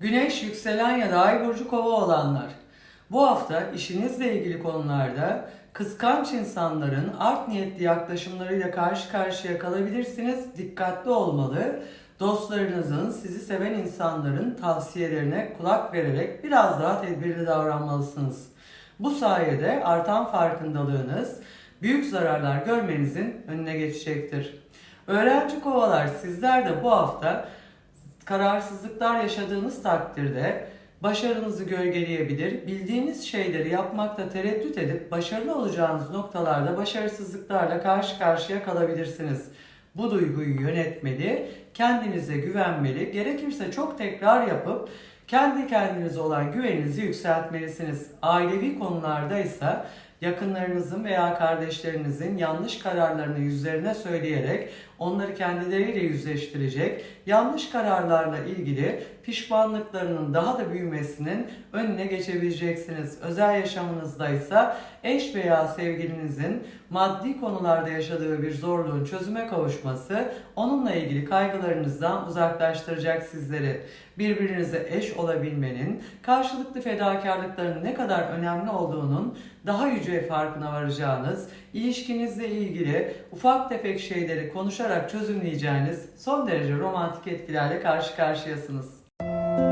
Güneş, yükselen ya da ay burcu kova olanlar. Bu hafta işinizle ilgili konularda kıskanç insanların art niyetli yaklaşımlarıyla karşı karşıya kalabilirsiniz. Dikkatli olmalı. Dostlarınızın, sizi seven insanların tavsiyelerine kulak vererek biraz daha tedbirli davranmalısınız. Bu sayede artan farkındalığınız büyük zararlar görmenizin önüne geçecektir. Öğrenci kovalar sizler de bu hafta kararsızlıklar yaşadığınız takdirde başarınızı gölgeleyebilir, bildiğiniz şeyleri yapmakta tereddüt edip başarılı olacağınız noktalarda başarısızlıklarla karşı karşıya kalabilirsiniz. Bu duyguyu yönetmeli, kendinize güvenmeli, gerekirse çok tekrar yapıp kendi kendinize olan güveninizi yükseltmelisiniz. Ailevi konularda ise yakınlarınızın veya kardeşlerinizin yanlış kararlarını yüzlerine söyleyerek onları kendileriyle yüzleştirecek, yanlış kararlarla ilgili pişmanlıklarının daha da büyümesinin önüne geçebileceksiniz. Özel yaşamınızda ise eş veya sevgilinizin maddi konularda yaşadığı bir zorluğun çözüme kavuşması onunla ilgili kaygılarınızdan uzaklaştıracak sizleri. Birbirinize eş olabilmenin, karşılıklı fedakarlıkların ne kadar önemli olduğunun daha yüce farkına varacağınız, ilişkinizle ilgili ufak tefek şeyleri konuşarak çözümleyeceğiniz son derece romantik etkilerle karşı karşıyasınız.